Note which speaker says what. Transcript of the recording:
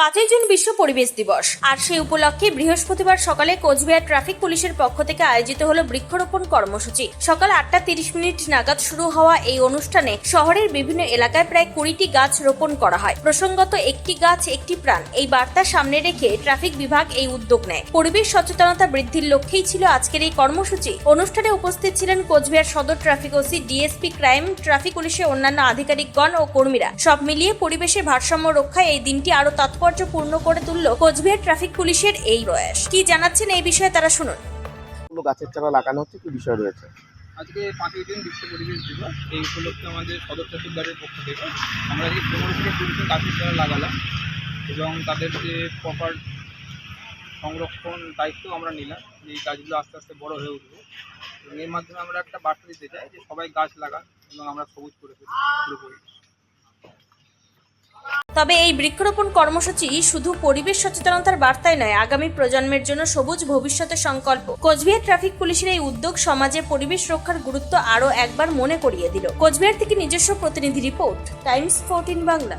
Speaker 1: পাঁচই জুন বিশ্ব পরিবেশ দিবস। আর সেই উপলক্ষে বৃহস্পতিবার সকালে কোচবিহার ট্রাফিক পুলিশের পক্ষ থেকে আয়োজিত হলো বৃক্ষরোপণ কর্মসূচি। সকাল আটটা তিরিশ মিনিট নাগাদ শুরু হওয়া এই অনুষ্ঠানে শহরের বিভিন্ন এলাকায় প্রায় কুড়িটি গাছ রোপণ করা হয়। প্রসঙ্গত, একটি গাছ, একটি প্রাণ। এই বার্তা সামনে রেখে ট্রাফিক বিভাগ এই উদ্যোগ নেয়। পরিবেশ সচেতনতা বৃদ্ধির লক্ষ্যেই ছিল আজকের এই কর্মসূচি। অনুষ্ঠানে উপস্থিত ছিলেন কোচবিহার সদর traffic OC, DSP crime, traffic পুলিশের অন্যান্য আধিকারিকগণ ও কর্মীরা। সব মিলিয়ে পরিবেশের ভারসাম্য রক্ষায় এই দিনটি আরও তাৎপর্যপূর্ণ করে তুলল কোচবিহার ট্রাফিক পুলিশের এই প্রয়াস। কি জানাচ্ছেন এই বিষয়ে তারা শুনুন।
Speaker 2: কোনো গাছের চারা লাগানো হচ্ছে? কি বিষয় রয়েছে?
Speaker 3: আজকে পাঁচই দিন বিশ্ব পরিবেশ দিবস। এই উপলক্ষে আমাদের সদর ট্রাফিক গার্ডের পক্ষ থেকে আমরা আজকে পনেরো থেকে কুড়িটি গাছের চারা লাগালাম এবং তাদের যে প্রপার সংরক্ষণ দায়িত্ব আমরা নিলাম। এই গাছগুলো আস্তে আস্তে বড় হয়ে উঠবে। এবং এর মাধ্যমে আমরা একটা বার্তা দিতে চাই যে সবাই গাছ লাগান এবং আমরা সবুজ করে ফেলি পুরোপুরি।
Speaker 1: তবে এই বৃক্ষরোপণ কর্মসূচি শুধু পরিবেশ সচেতনতার বার্তায় নয়, আগামী প্রজন্মের জন্য সবুজ ভবিষ্যতের সংকল্প। কোচবিহার ট্রাফিক পুলিশের এই উদ্যোগ সমাজে পরিবেশ রক্ষার গুরুত্ব আরও একবার মনে করিয়ে দিল। কোচবিহার থেকে নিজস্ব প্রতিনিধি রিপোর্ট, টাইমস ফোরটিন বাংলা।